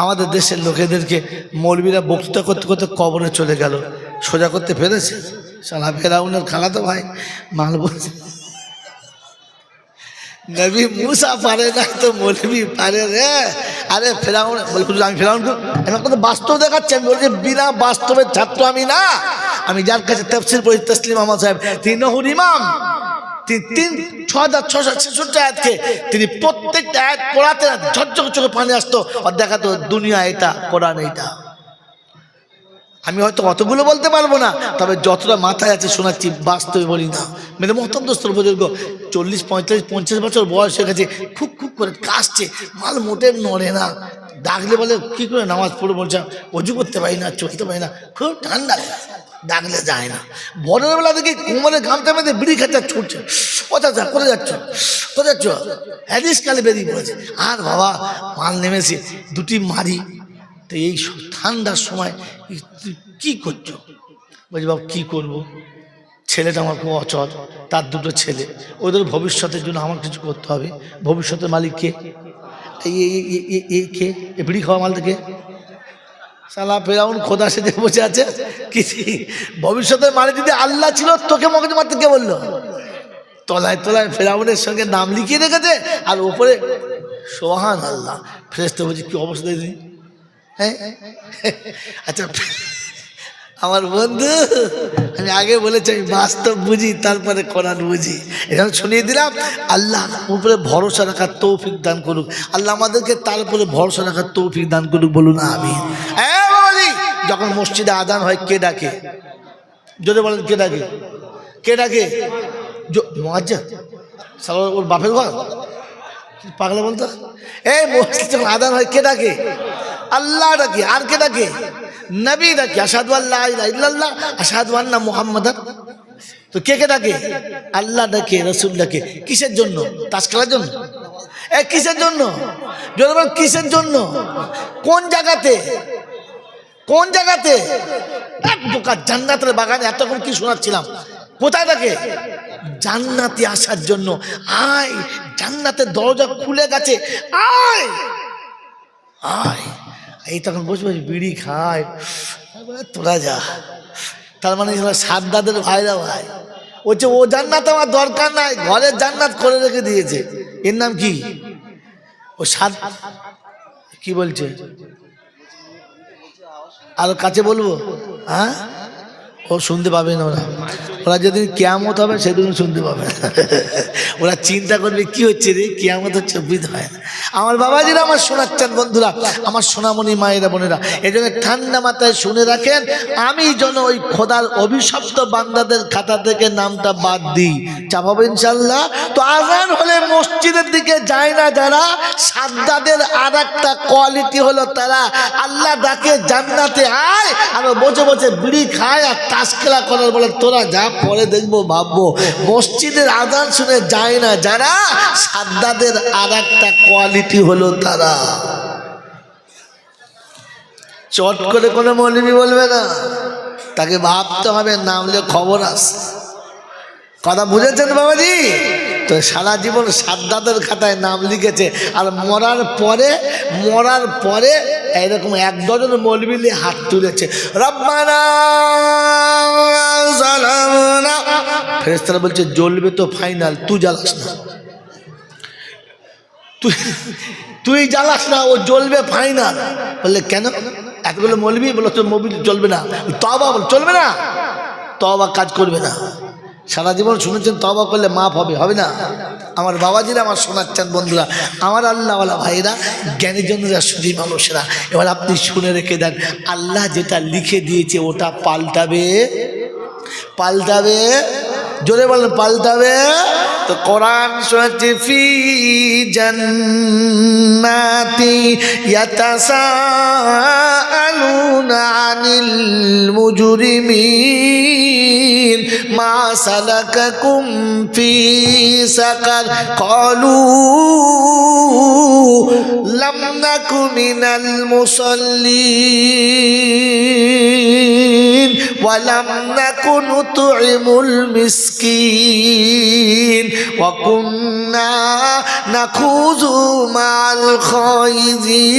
আমাদের দেশের লোকেদেরকে মৌলবীরা বক্তৃতা করতে করতে কবরে চলে গেল। সোজা করতে পেরেছে সালা ফেরাউনের খালাতো ভাই, মাল বলছে। নবী মুসা পারে না তো মৌলবি পারে রে। আরে ফেরাউন, বলে আমি ফেরাউন আমি আপনাদের বাস্তব দেখাচ্ছি? আমি বলছি, বিনা বাস্তবের ছাত্র আমি না। আমি যার কাছে তফসিল পড়ি, তসলিম আহমদ সাহেব, তিনি নহর ইমাম। তিনি ছ হাজার ছশো ছেষট্টি আয়াতকে তিনি প্রত্যেকটা আয়াত পড়াতে ঝরঝর চোখে পানি আসতো, আর দেখাতো দুনিয়া এটা, কোরআন এইটা আমি হয়তো অতগুলো বলতে পারব না, তবে যতটা মাথায় আছে শোনাচ্ছি বাস্তবে বলি না। মেরে মহতম দোস্তর চল্লিশ, পঁয়তাল্লিশ, পঞ্চাশ বছর বয়স হয়ে গেছে, খুব খুব করে কাশছে, মাল মোটে নড়ে না। ডাকলে বলে, কি করে নামাজ পড়ে বলছে? অজু করতে পারি না চলতে পারি না, খুব ঠান্ডা লাগে। ডাকলে যায় না। ভোরের বেলা থেকে কোমরে গামছা মেঁধে বিড়ি খাচ্ছে, ছুটছে। কোথা যা কোথায় যাচ্ছ? কোথায় যাচ্ছ? হ্যারিস কালে বেরিয়ে পড়েছে। আর বাবা, মাল নেমেছে, দুটি মারি। তো এই ঠান্ডার সময় কি করছ? বলছি, বাবা, কী করব? ছেলেটা আমার খুব অচল, তার দুটো ছেলে। ওদের ভবিষ্যতের জন্য আমার কিছু করতে হবে। ভবিষ্যতের মালিক কে? এই কে? এ বিড়ি খাওয়া মাল থেকে সালা ফেরাউন খোদা সেজে বসে আছে। কি ভবিষ্যতের মালিক যদি আল্লাহ ছিল, তোকে মগজ মারতে কে বলল? তলায় তলায় ফেরাউনের সঙ্গে নাম লিখিয়ে রেখেছে, আর ওপরে সোহান আল্লাহ। ফেরেস্তে বলছি, কি অবস্থা দিদি হ্যাঁ? আচ্ছা আমার বন্ধু, আমি আগে বলেছি, আমি বাস্তব বুঝি, তারপরে কোরআন বুঝি। এখানে শুনিয়ে দিলাম, আল্লাহ উপরে ভরসা রাখার তৌফিক দান করুক। আল্লাহ আমাদেরকে তার উপরে ভরসা রাখার তৌফিক দান করুক, বলুন আমি যখন মসজিদে আদান হয়, কে ডাকে? যদি বলেন, কে ডাকে? কে ডাকে? ওর বাপের ঘর? পাগলা বলতো? এই মসজিদ যখন আদান হয়, কে ডাকে? আল্লাহ ডাকে। আর কে ডাকে? নবী ডাকে। আসাদু আল্লাহ ইল্লাল্লাহ আসাদু আন্না মুহাম্মাদান। তো কে কে ডাকে? আল্লাহ ডাকে, রসুল ডাকে। কিসের জন্য? তাস খেলার জন্য? এ, কিসের জন্য? যদি কিসের জন্য? কোন জায়গাতে? কোন জায়গাতে? এক বোকা জান্নাতের বাগানে এতক্ষণ কি শোনাচ্ছিলাম? কোথায় থাকে? জান্নাতে আসার জন্য। আয়, জান্নাতের দরজা খুলে গেছে। আয়! আয়! এই তখন বসে বসে বিড়ি খায়। তোরা যা। তার মানে সাদ্দাদের ভাইরা ভাই। বলছে ও জান্নাত আমার দরকার নাই ঘরের জান্নাত করে রেখে দিয়েছে। এর নাম কি? ও সাদ কি বলছে? আরও কাছে বলব? হ্যাঁ? ও শুনতে পাবে না ওরা। ওরা যেদিন কেয়ামত হবে, সেদিন শুনতে পাবে। ওরা চিন্তা করবে, কি হচ্ছে রে? কেয়ামত হচ্ছে, বুঝতে হয় না। আমার বাবাজিরা, আমার শোনাচ্ছেন বন্ধুরা, আমার সোনামণি মায়েরা, বোনেরা, এই জন্য ঠান্ডা মাথায় শুনে রাখেন, আমি যেন ওই খোদার অভিশপ্ত বান্দাদের খাতা থেকে নামটা বাদ দিই। চাপাবো ইনশাল্লাহ তো আজান হলে মসজিদের দিকে যায় না যারা, সাদ্দাদের আর একটা কোয়ালিটি হলো তারা, আল্লাহ ডাকে জান্নাতে আয়, আর বসে বসে বিড়ি খায় আর তাস করার বলে, তোরা যা পরে দেখব, ভাববো। মসজিদের আদান শুনে যায় না, যারা সাদ্দাদের আর একটা কোয়ালিটি হলো তারা। চট করে কোনো মৌলবি বলবে না। তাকে ভাবতে হবে নামলে খবর আস। কথা বুঝেছেন বাবাজি? তো সারা জীবন সাদ্দাদের খাতায় নাম লিখেছে। আর মরার পরে মরার পরে এরকম এক ডজন মৌলবিলি হাত তুলেছে। রব্বানা ফেরেশতারা বলছে, জ্বলবে তো ফাইনাল তুই জ্বালাস না। তুই তুই জ্বালাস না, ও জ্বলবে ফাইনাল বললে, কেন? এতগুলো মলবি বলো, তোর মোবিল চলবে না। তবা বল চলবে না। তবা কাজ করবে না। সারা জীবন শুনেছেন তবা করলে মাফ হবে হবে না? আমার বাবাজিরা, আমার শোনাচ্ছেন বন্ধুরা, আমার আল্লাহওয়ালা ভাইরা জ্ঞানীজনরা শুধু মানুষেরা, এবার আপনি শুনে রেখে দেন, আল্লাহ যেটা লিখে দিয়েছে, ওটা পাল্টাবে? পাল্টাবে? জোরে বলেন, পাল্টাবে? তো কোরআন শোনাচ্ছে, ফি জান্নাতি ইয়াতাসাআলুনা আনিল মুজরিমিন। ما سلككم في سقر قالوا لم نك من المصلين ولم نك نطعم المسكين وكنا نخوض مع الخائضين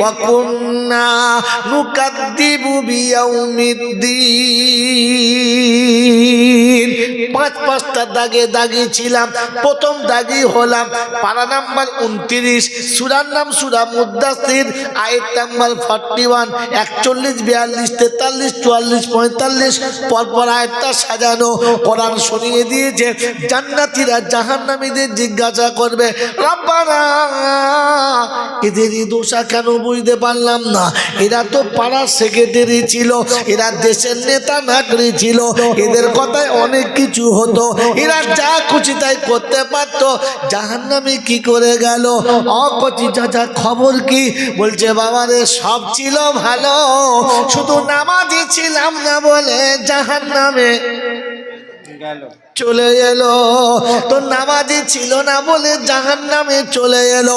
وكنا نكذب بيوم الدين পাঁচ, পাঁচটা দাগে দাগি ছিলাম, প্রথম দাগি হলাম। পারা নাম্বার উনত্রিশ, সুরার নাম সুরা মুদাসির আয়ের নাম্বার ফর্টি ওয়ান, একচল্লিশ, বিয়াল্লিশ, তেতাল্লিশ, চুয়াল্লিশ, পঁয়তাল্লিশ, পরপর আয়েরটা সাজানো। কোরআন শুনিয়ে দিয়েছে, জান্নাতিরা জাহান্নামীদের জিজ্ঞাসা করবে, রব্বানা, এদেরই দোষা কেন বুঝতে পারলাম না? এরা তো পাড়ার সেক্রেটারি ছিল, এরা দেশের নেতা নাগরি ছিল এদের কথায় অনেক কিছু হতো। এরা যা খুশি তাই করতে পারত। জাহান্নামে কি করে গেল? অকচি চাচা খবর কি? বলছে, বাবারে, সব ছিল ভালো। শুধু নামাজি ছিলাম না বলে জাহান্নামে চলে এলো। তো নামাজি ছিল না বলে জাহান নামে চলে এলো।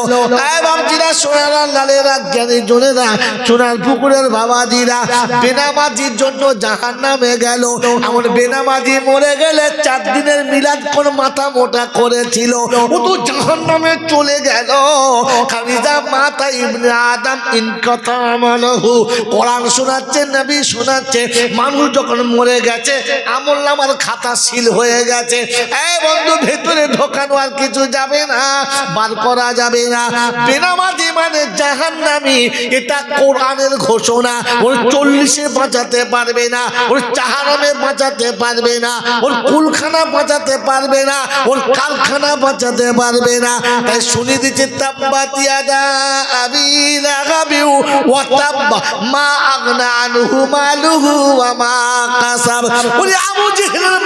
বেনামাজির জন্য গেল। বেনামাজি মরে গেলে চার দিনের মাথা করেছিল। তো চলে কোরআন শোনাচ্ছে শোনাচ্ছে, মানুষ যখন মরে গেছে, আমল নামার খাতা সিল হয়ে গেছে। এই বন্ধু, ভেতরে ঢোকানো আর কিছু যাবে না, বার করা যাবে না। বেনামাজি মানে জাহান্নামি, এটা কোরআনের ঘোষণা। ওর চল্লিশে বাঁচাতে পারবে না, ওর চাহারামে বাঁচাতে পারবে না, ওর কুলখানা বাঁচাতে পারবে না, ওর কারখানা বাঁচাতে পারবে না। তাই শুনে দিচ্ছে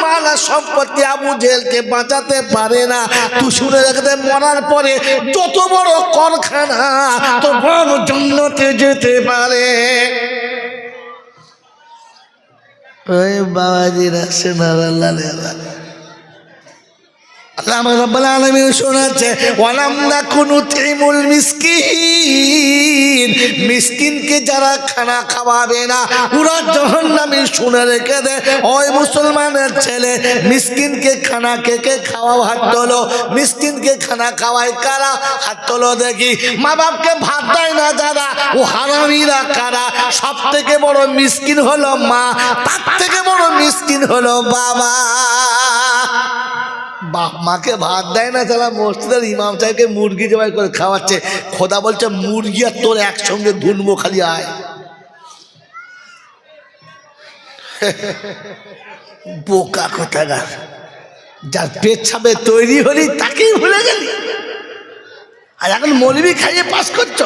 মালা সম্পত্তি আবু জেলকে বাঁচাতে পারে না। শুনে রাখতে মরার পরে যত বড় করখানা তো বড় জন্নতে যেতে পারে। ওই বাবাজিরা সেনারা লালে আমার মিসকিন। মিসকিনকে যারা খানা খাওয়াবে না পুরা জাহান্নামে শুনে রেখে ওই মুসলমানের ছেলে খানা কে কে তোলো। খানা কারা? দেখি। মা বাপকে ভাত দেয় না যারা? ও হারামিরা কারা? সব থেকে বড় মিসকিন হলো মা, তার থেকে বড় মিসকিন হলো বাবা। বাপ মাকে ভাত দেয় না তারা মসজিদের ইমাম সাহেবকে মুরগি জবাই করে খাওয়াচ্ছে। খোদা বলছে, মুরগি আর তোর একসঙ্গে ধুনবো খালি আয়। বোকা কোথাকার যার পেট ছাপে তৈরি হলি, তাকেই ভুলে গেলি। আর এখন মৌলবি খাইয়ে পাস করছ।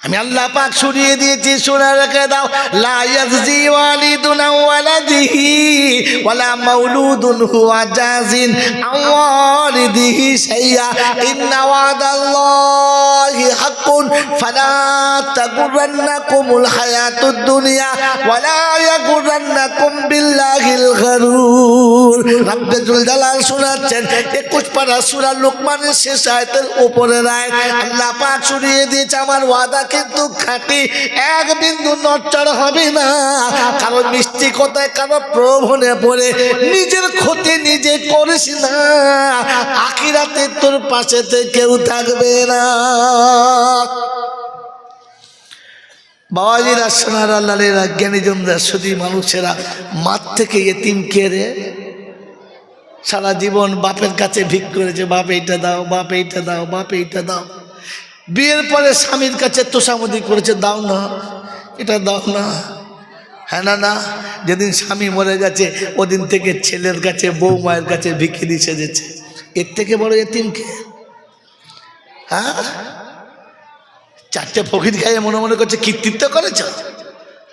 আমি আল্লাহ পাক শুনিয়ে দিয়েছি শোনা রেখে দাও। শোনাচ্ছেন 21 পারা সূরা লোকমানের শেষ আয়াতের উপরে রায় আল্লাহ পাক শুনিয়ে দিয়েছে, আমার ওয়াদা কিন্তু খাঁটি এক বিন্দু নচ্চর হবে না। কারও মিষ্টি কথায় কারও প্রভনে পড়ে। নিজের ক্ষতি নিজে করিস না। আখিরাতে তোর পাশেতে কেউ থাকবে না। বাবাজিরা, সোনার আল্লাহেরা জ্ঞানীজনরা শুধু মানুষেরা, মাঠ থেকে এতিম কেড়ে সারা জীবন বাপের কাছে ভিক করেছে, বাপ, এইটা দাও, বাপ, এইটা দাও, বাপ, এইটা দাও। বিয়ের পরে স্বামীর কাছে তোষামদি করেছে, দাও না, এটা দাও না। হ্যাঁ না না, যেদিন স্বামী মরে গেছে, ওদিন থেকে ছেলের কাছে বউ মায়ের কাছে ভিখিরি সেজেছে। এর থেকে বড় এতিমকে হ্যাঁ? চারটে ফকির খাইয়ে মনে মনে করছে কৃতিত্ব করেছ?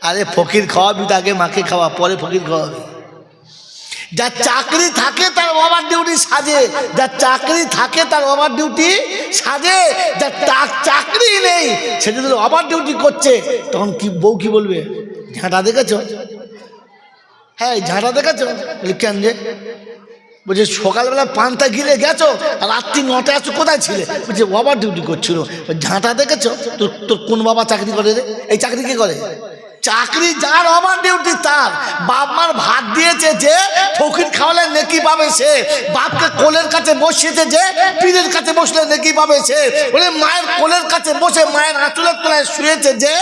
আরে ফকির খাওয়াবি আগে মাকে খাওয়া, পরে ফকির খাওয়াবি। যার চাকরি থাকে তার ওভার ডিউটি সাজে। যার চাকরি থাকে তার ওভার ডিউটি সাজে। যার চাকরি নেই, সে যদি ওভার ডিউটি করছে, তখন কি বউ কি বলবে? ঝাঁটা দেখেছ? হ্যাঁ ঝাঁটা দেখেছ? কেন যে? বলছে, সকালবেলা পান্তা গিলে গেছো, আর রাত্রি নটায় আছো, কোথায় ছিলে? বলছে, ওভার ডিউটি করছিল। ঝাঁটা দেখেছ? তোর তোর কোন বাবা চাকরি করে রে? এই চাকরি কে করে? চাকরি যার অমান ডিউটি তার। বাপ মার ভাত দিয়েছে যে, ফকির খাওয়ালে নেকি পাবে সে। বাপকে কোলের কাছে বসিয়েছে যে, পীরের কাছে বসলে নেকি পাবে সে। বলে মায়ের কোলের কাছে বসে মায়ের আঁচলের তলায় শুয়েছে যে,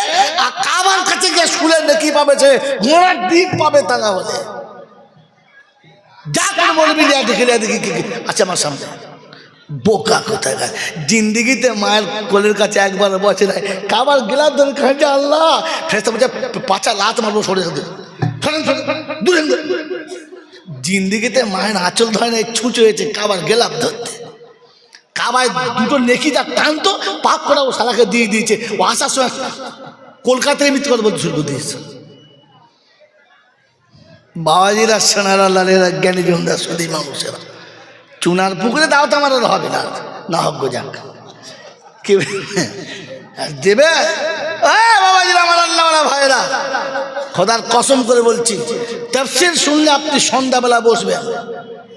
আর কাবার কাছে গিয়ে শুলে নেকি পাবে সে। ঘোড়ার ডিপ পাবে তা না বলে যা করে বলবি দেখে দেখি আচ্ছা আমার সামনে। বোকা কোথায় জিন্দিগিতে মায়ের কোলের কাছে একবার বসে নাই। কাবার গেলাম ধরে খাইছে আল্লাহ। ফেসতে বলছে পাচা লাত মারবো সরে সাথে দূরে। জিন্দিগিতে মায়ের আঁচল ধরে নাই, ছুঁচ হয়েছে কাবার গেলাম ধরতে। কাবায় দুটো নেকি যা টানতো, পাপ করা ও সালাকে দিয়ে দিয়েছে। ও আসার সময় কলকাতায় মিথ্যে কথা বলতে শুরু করে দিয়েছে। বাবাজিরা, সোনারা, লালেরা জ্ঞানী জমদার সদী মানুষেরা। চুনার পুকুরে দাও তো আমার আর হবে না। না গো যাক। কি দেবে? বাবাজিরা আমার আল্লাহ ভাইরা খোদার কসম করে বলছি তফসির শুনলে আপনি সন্ধ্যাবেলা বসবেন।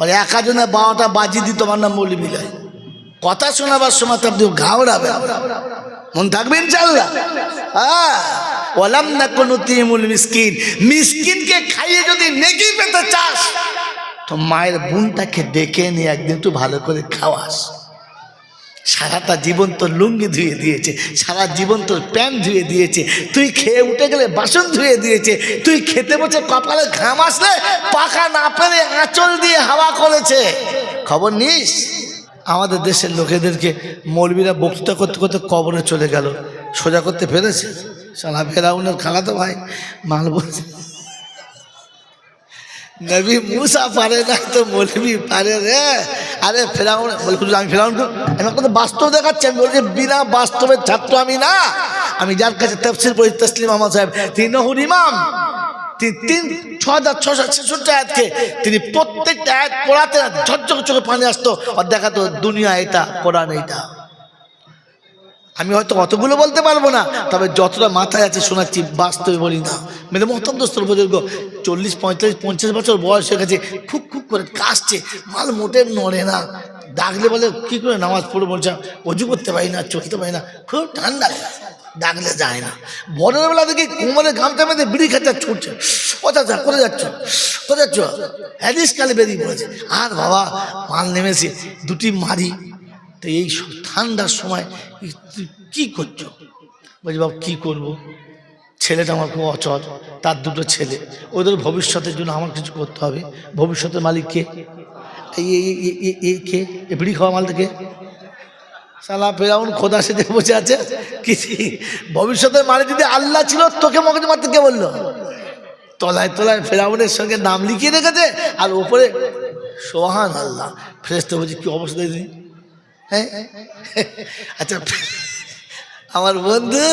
আর একাজনে বারোটা বাজি দিত আমার নাম বলি মিলাই কথা শোনাবার সময় তো আপনি ঘাওড়াবেন মন থাকবে ইনশাল্লাহ। হ্যাঁ ওলাম না কোনো তিমুল মিসকিন। মিসকিনকে খাইয়ে যদি নেকি পেতে চাস তো মায়ের বোনটাকে ডেকে নিয়ে একদিন একটু ভালো করে খাওয়াস। সারাটা জীবন তোর লুঙ্গি ধুয়ে দিয়েছে, সারা জীবন তোর প্যান্ট ধুয়ে দিয়েছে, তুই খেয়ে উঠে গেলে বাসন ধুয়ে দিয়েছে, তুই খেতে বসে কপালে ঘাম আসলে পাকা না পেরে আঁচল দিয়ে হাওয়া করেছে। খবর নিস? আমাদের দেশের লোকেদেরকে মৌলবীরা বক্তৃতা করতে করতে কবরে চলে গেল। সোজা করতে পেরেছে সালা ফেরাউনের খালাতো ভাই, মাল বলছে। নবী মুসা পারে না তো মৌলবি পারে রে আরে ফেরাউন আমি ফেরাউন আমি আপনাদের বাস্তব দেখাচ্ছি আমি বলছি বিনা বাস্তবের ছাত্র আমি না আমি যার কাছে তফসিল পড়ি তসলিম আহমদ সাহেব তিনি নহর ইমাম তিনি ছ হাজার ছশো ছেষট্টি আয়াতকে তিনি প্রত্যেকটা আয়াত পড়াতে ঝরঝর চোখে পানি আসতো আর দেখাতো দুনিয়া এটা কোরআন এইটা আমি হয়তো অতগুলো বলতে পারব না, তবে যতটা মাথায় আছে শোনাচ্ছি বাস্তবে বলি না। মেয়েদের মহতম দোস্তর বুজুর্গ চল্লিশ, পঁয়তাল্লিশ, পঞ্চাশ বছর বয়স হয়ে গেছে, খুব খুব করে কাশছে, মাল মোটে নড়ে না। ডাকলে বলে, কি করে নামাজ পড়ে বলছে অজু করতে পারি না চলতে পারি না, খুব ঠান্ডা। ডাকলে যায় না। ভোরের বেলা দেখি কোমরে গামছা মেঁধে বিড়ি খাচ্ছে ছুটছে। কোথা যা করে যাচ্ছ? কোথায় যাচ্ছ? হ্যারিস কালে বেরিয়ে পড়েছে। আর বাবা, মাল নেমেছে, দুটি মারি তো এই ঠান্ডার সময় কি করছ? বলছি, বাবু, কী করব? ছেলেটা আমার খুব অচল, তার দুটো ছেলে। ওদের ভবিষ্যতের জন্য আমার কিছু করতে হবে। ভবিষ্যতের মালিক কে? এই কে? এ বিড়ি খাওয়া মাল থেকে সালা ফেরাউন খোদা সেজে বসে আছে। কি ভবিষ্যতের মালিক যদি আল্লাহ ছিল, তোকে মগজ মারতে কে বলল? তলায় তলায় ফেরাউনের সঙ্গে নাম লিখিয়ে রেখেছে, আর ওপরে সোহান আল্লাহ। ফ্রেস্তে বলছি, কি অবস্থা দিদি হ্যাঁ আচ্ছা আমার বন্ধু,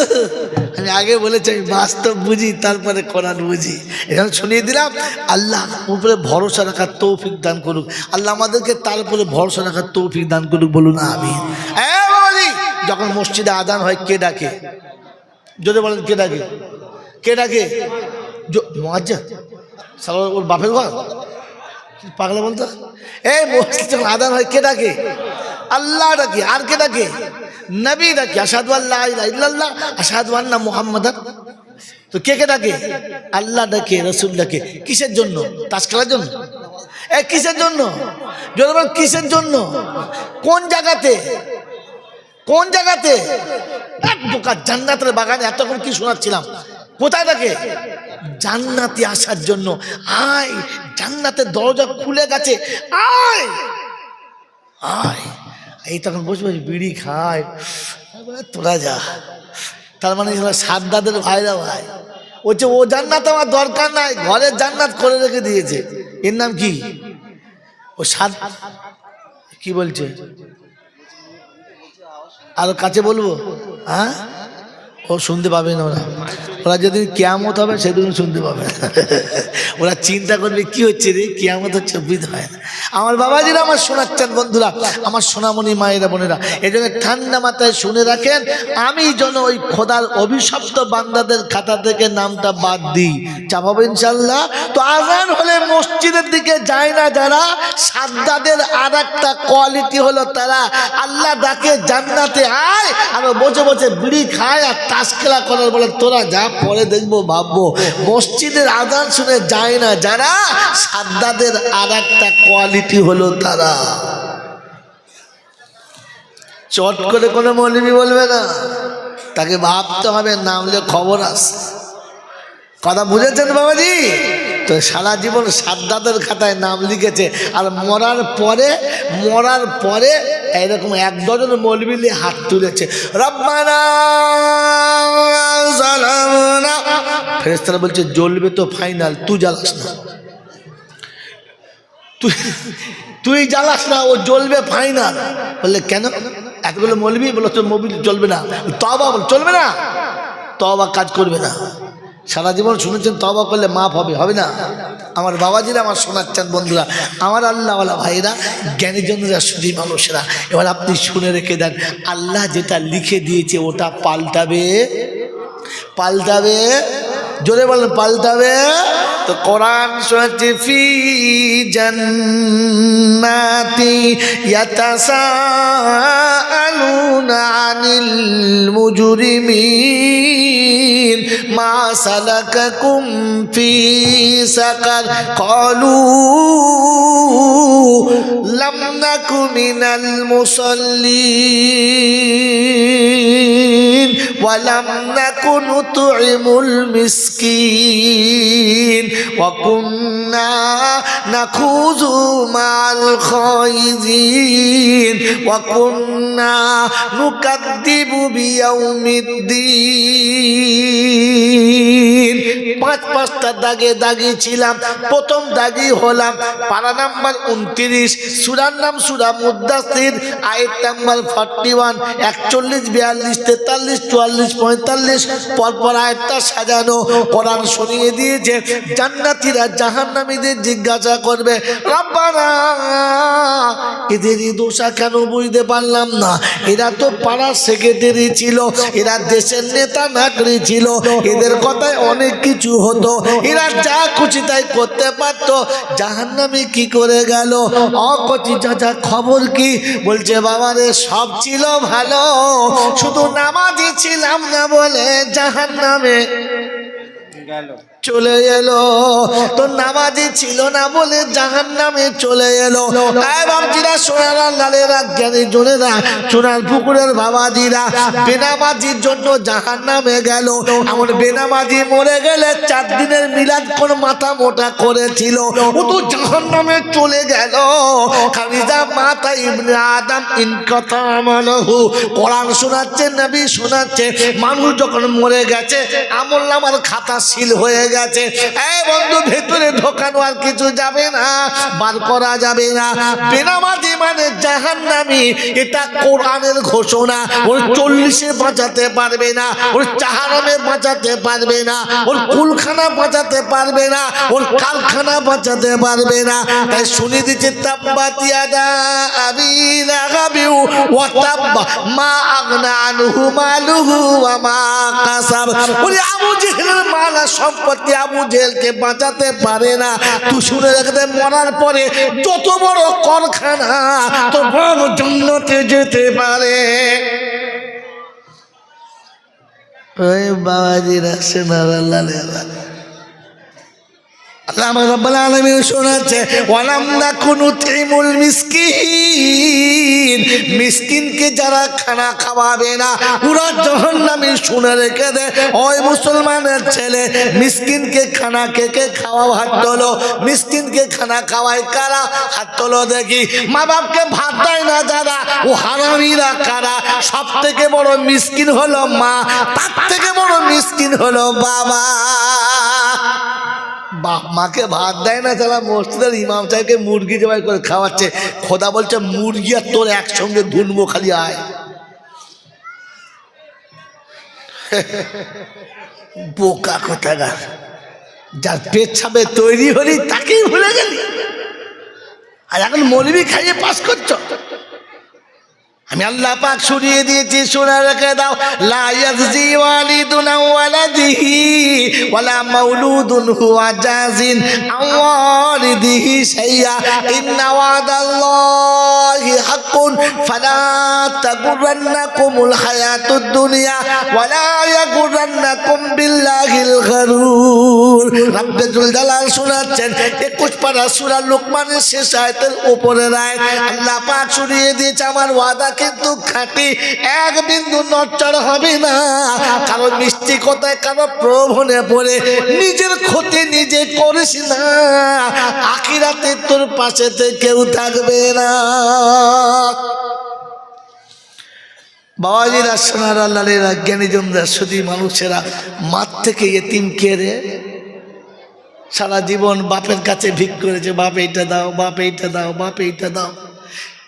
আমি আগে বলেছি, আমি বাস্তব বুঝি, তারপরে কোরআন বুঝি। এখানে শুনিয়ে দিলাম, আল্লাহ উপরে ভরসা রাখার তৌফিক দান করুক। আল্লাহ আমাদেরকে তার উপরে ভরসা রাখার তৌফিক দান করুক, বলুন আমি যখন মসজিদে আদান হয়, কে ডাকে? যদি বলেন, কে ডাকে? কে ডাকে? সালা ওর বাপের ঘর? পাগলা বলতো? এই মসজিদ যখন আদান হয়, কে ডাকে? আল্লাহ ডাকে আর কে ডাকে? নবী ডাকে আসাদু আল্লাহ ইল্লাল্লাহ আসাদু আন্না মুহাম্মাদান। তো কে কে ডাকে? আল্লাহ ডাকে, রসুল ডাকে। কিসের জন্য? তাস খেলার জন্য? এ, কিসের জন্য? যদি কিসের জন্য? কোন জায়গাতে? কোন জায়গাতে? এক বোকা জান্নাতের বাগানে এতক্ষণ কি শোনাচ্ছিলাম? কোথায় থাকে জান্নাতে আসার জন্য। আয়, জান্নাতের দরজা খুলে গেছে। আয়! আয়! এই তখন বসে বসে বিড়ি খায়। তোরা যা। তার মানে সাদ্দাদের ভাইরা ভাই। বলছে ও জান্নাত আমার দরকার নাই ঘরের জান্নাত করে রেখে দিয়েছে। এর নাম কি? ও সাদ কি বলছে? আর কাছে বলব? হ্যাঁ? ও শুনতে পাবে না ওরা। ওরা যেদিন কেয়ামত হবে, সেদিন শুনতে পাবে। ওরা চিন্তা করবে, কি হচ্ছে রে? কেয়ামত হচ্ছে, বুঝতে হয় না। আমার বাবাজিরা, আমার শোনাচ্ছেন বন্ধুরা, আমার সোনামণি মায়েরা, বোনেরা, এই জন্য ঠান্ডা মাথায় শুনে রাখেন, আমি যেন ওই খোদার অভিশপ্ত বান্দাদের খাতা থেকে নামটা বাদ দিই। চাপাবো ইনশাল্লাহ তো আজান হলে মসজিদের দিকে যায় না যারা, সাদ্দাদের আর একটা কোয়ালিটি হলো তারা, আল্লাহ ডাকে জান্নাতে আয়, আর বসে বসে বিড়ি খায় আর খেলা করার বলে, তোরা যা পরে দেখব, ভাববো। মসজিদের আদান শুনে যায় না যারা, সাদ্দাদের আর একটা কোয়ালিটি হলো তারা। চট করে কোনো মৌলবি বলবে না। তাকে ভাবতে হবে, না নামলে খবর আসে কথা বুঝেছেন বাবাজি? তো সারা জীবন সাদ্দাদের খাতায় নাম লিখেছে। আর মরার পরে মরার পরে এরকম এক ডজন মৌলবিলি হাত তুলেছে। রব্বানা ফেরেশতারা বলছে, জ্বলবে তো ফাইনাল, তুই জ্বালাস না। তুই তুই জ্বালাস না, ও জ্বলবে ফাইনাল। বললে কেন? এতগুলো মলবি, বলো, তোর মোবিল চলবে না। তবা চলবে না? তবা কাজ করবে না। সারা জীবন শুনেছেন তবা করলে মাফ হবে হবে না? আমার বাবাজিরা, আমার শোনাচ্ছেন বন্ধুরা, আমার আল্লাহওয়ালা ভাইরা, জ্ঞানীজনরা শুধু মানুষেরা, এবার আপনি শুনে রেখে দেন, আল্লাহ যেটা লিখে দিয়েছে, ওটা পাল্টাবে? পাল্টাবে? জোরে বলেন, পাল্টাবে? তো কোরআন শোনাচ্ছে, ফি জান্নাতি ইয়াতাসাআলুনা আনিল মুজরিমিন। ما سلككم في سقر قالوا لم نك من المصلين ولم نك نطعم المسكين وكنا نخوض مع الخائضين وكنا نكذب بيوم الدين পাঁচ পাঁচটা দাগে দাগি ছিলাম, প্রথম দাগি হলাম পারা নাম্বার উনত্রিশ, সুরার নাম সুরা মুদাসির আয়ের নাম্বার ফর্টি ওয়ান, একচল্লিশ, বিয়াল্লিশ, তেতাল্লিশ, চুয়াল্লিশ, পঁয়তাল্লিশ, পরপর আয়টা সাজানো। কোরআন শুনিয়ে দিয়েছে, জান্নাতিরা জাহান্নামীদের জিজ্ঞাসা করবে এদেরই দোষা কেন বুঝতে পারলাম না? এরা তো পাড়ার সেক্রেটারি ছিল, এরা দেশের নেতা নাগরি ছিল, এদের কথায় অনেক কিছু হতো। এরা যা খুশি তাই করতে পারতো। জাহান্নামে কি করে গেল? অকচি চাচা খবর কি? বলছে বাবা রে সব ছিল ভালো। শুধু নামাজি ছিলাম না বলে জাহান্নামে চলে এলো। তো নামাজি ছিল না বলে জাহান নামে চলে এলো। বাবজিরা সোনারা লালেরা জ্ঞানী জোনেরা, সোনার পুকুরের বাবাজিরা, বেনামাজির জন্য জাহান নামে গেল। এমন বেনামাজি মরে গেলে চার দিনের মিলাদ কোন মাথা মোটা করেছিল। ও তো জাহান নামে চলে গেল। খালিজা মাতা ইবনে আদম ইন কথা আমালহু কোরআন শোনাচ্ছে, নবী শোনাচ্ছে। মানুষ যখন মরে গেছে, আমল নামার খাতা সিল হয়ে গেছে। এই বন্ধু, ভেতরে ঢোকানো আর কিছু যাবে না, বার করা যাবে না। বেনামাজি মানে জাহান্নামি, এটা কোরআনের ঘোষণা। ওর চল্লিশে বাঁচাতে পারবে না, ওর চাহারমে বাঁচাতে পারবে না, ওর কুলখানা বাঁচাতে পারবে না, ওর কারখানা বাঁচাতে পারবে না। তাই শুনে দিচ্ছে মালা সম্পত্তি আবু জেলকে বাঁচাতে পারে না। তুই শুনে রাখতে মরার পরে যত বড় কারখানা তো বড় জন্নতে যেতে পারে। ওই বাবাজিরা সেনারা লালেরা আল্লাহ যারা খানা খাওয়াবে না পুরো শুনে রেখে দে। ওই মুসলমানের ছেলে খানা কে কে খাওয়া খানা কারা? দেখি। মা বাপকে ভাত দেয় না যারা, ও হারামিরা কারা? সব থেকে বড় মিসকিন হলো মা, তার থেকে বড় মিসকিন হলো বাবা। বাপ মাকে ভাত দেয় না তারা মসজিদের ইমাম সাহেবকে মুরগি জবাই করে খাওয়াচ্ছে। খোদা বলছে, মুরগি আর তোর একসঙ্গে ধুনবো খালি, আয়। বোকা কোথাকার। যার পেট ছাপে তৈরি হলি তাকেই ভুলে গেলি। আর এখন মৌলবি খাইয়ে পাস করছ। আমি আল্লাহ পাক শুনিয়ে দিয়েছি শোনা রেখে দাও। লা ইয়াজজি ওয়ালিদুন ওয়ালাদিহি ওয়ালা মাউলুদুন হুয়া জাজিন আন ওয়ালিদিহি শাইয়া। ইন্না ওয়াদাল্লাহি হাক্কুন। ফালা তাগুররান্নাকুমুল হায়াতুদ দুনিয়া ওয়ালা ইয়াগুররান্নাকুম বিল্লাহিল গারুর। জালাল শোনাচ্ছেন 21 পারা সূরা লোকমানের শেষ আয়াতের উপরে রায় আল্লাহ পাক দিয়েছে আমার ওয়াদা কিন্তু খাঁটি এক বিন্দু নচ্চর হবে না। কারও মিষ্টি কথায় কারও প্রভনে পড়ে। নিজের ক্ষতি নিজে করিস না। আখিরাতে তোর পাশেতে কেউ থাকবে না। বাবাজিরা সোনারা লালেরা জ্ঞানীজনরা শুধু মানুষেরা মাঠ থেকে এতিম কেড়ে সারা জীবন বাপের কাছে ভিক করেছে, বাপ, এইটা দাও, বাপ, এইটা দাও, বাপ, এইটা দাও।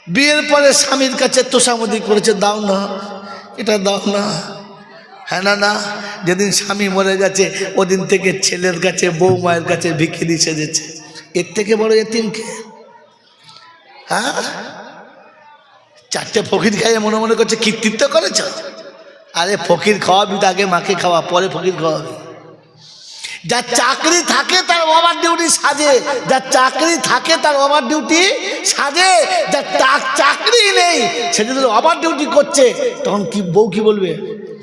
বিয়ের পরে স্বামীর কাছে তোষামদি করেছে, দাও না, এটা দাও না। হ্যাঁ না না, যেদিন স্বামী মরে গেছে, ওদিন থেকে ছেলের কাছে বউ মায়ের কাছে ভিখিরি সেজেছে। এর থেকে বড় এতিমকে? হ্যাঁ? চারটে ফকির খাইয়ে মনে মনে করছে কৃতিত্ব করেছ? আরে ফকির খাওয়াবি আগে, মাকে খাওয়া, পরে ফকির খাওয়াবি। যার চাকরি থাকে তার ওভার ডিউটি সাজে। যার চাকরি থাকে তার ওভার ডিউটি সাজে। যার চাকরি নেই, সে যদি ওভার ডিউটি করছে, তখন কি বউ কি বলবে?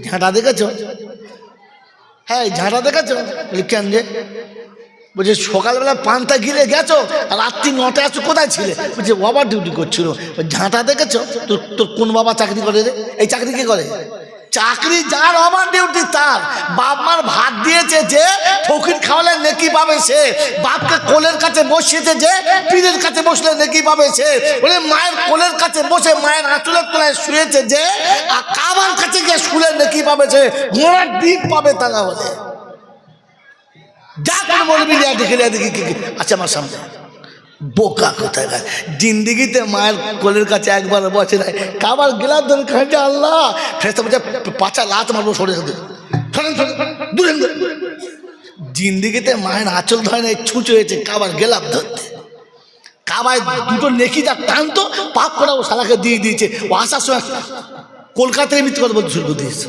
ঝাঁটা দেখেছ? হ্যাঁ ঝাঁটা দেখেছ? কেন যে বলছে, সকালবেলা পান্তা গিলে গেছো রাত্রি নটায় আছো, কোথায় ছিলে? বলছে, ওভার ডিউটি করছিল। ঝাঁটা দেখেছ? তোর তোর কোন বাবা চাকরি করে রে? এই চাকরি কে করে? চাকরি যার ওভার ডিউটি তার। বাপ মার ভাত দিয়েছে যে, ফকির খাওয়ালে নেকি পাবে সে। বাপকে কোলের কাছে বসিয়েছে যে, পীরের কাছে বসলে নেকি পাবে সে। বলে মায়ের কোলের কাছে বসে মায়ের আঁচলের তলায় শুয়েছে যে, আর কাবার কাছে গিয়ে শুলে নেকি পাবে সে। ঘোড়ার ডিম পাবে তা না হলে যা করে বলবি দেখে দেখি আচ্ছা আমার সামনে। বোকা কোথায় গাছ জিন্দিগিতে মায়ের কোলের কাছে একবার বসে নাই। কাবার গেলাম ধরে খাইছে আল্লাহ। ফেরতে বলছে পাচা লাত মারবো, সরে সরে দূরে। জিন্দিগিতে মায়ের আঁচল ধরে নাই, ছুঁচো হয়েছে কাবার গেলাম ধরতে। কাবায় দুটো নেকি যা টানতো, পাপ করা ও শালাকে দিয়ে দিয়েছে। ও আসার সময় কলকাতায় মিথ্যে কথা বলতে শুরু করে দিয়েছে।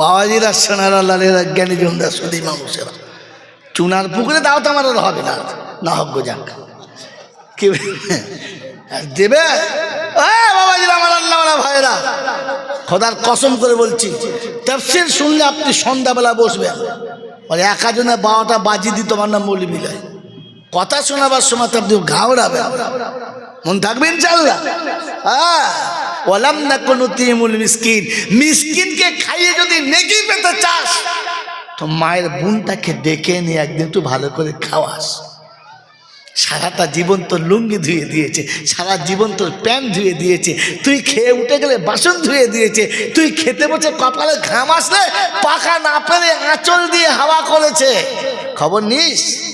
বাবাজিরা, সোনারা, লালেরা জ্ঞানী জমদা সদী মানুষেরা চুনার পুকুরে দাও তো আমার হবে না। না হোক যাক। কি দেবে? বাবাজিরা আমার আল্লাহ ভাইরা খোদার কসম করে বলছি, তফসির শুনলে আপনি সন্ধ্যাবেলা বসবেন মানে একা জনে বারোটা বাজি দিত আমার নাম মৌলিবি নয় কথা শোনাবার সময় তো আপনি ঘাওড়াবেন মন থাকবে ইনশাল্লাহ হ্যাঁ ওলাম না কোনো তিমুল মিসকিন। মিসকিনকে খাইয়ে যদি নেকি পেতে চাস তো মায়ের বোনটাকে ডেকে নিয়ে একদিন একটু ভালো করে খাওয়াস। সারাটা জীবন তোর লুঙ্গি ধুয়ে দিয়েছে, সারা জীবন তোর প্যান্ট ধুয়ে দিয়েছে, তুই খেয়ে উঠে গেলে বাসন ধুয়ে দিয়েছে, তুই খেতে বসে কপালে ঘাম আসলে পাকা না পেরে আঁচল দিয়ে হাওয়া করেছে। খবর নিস?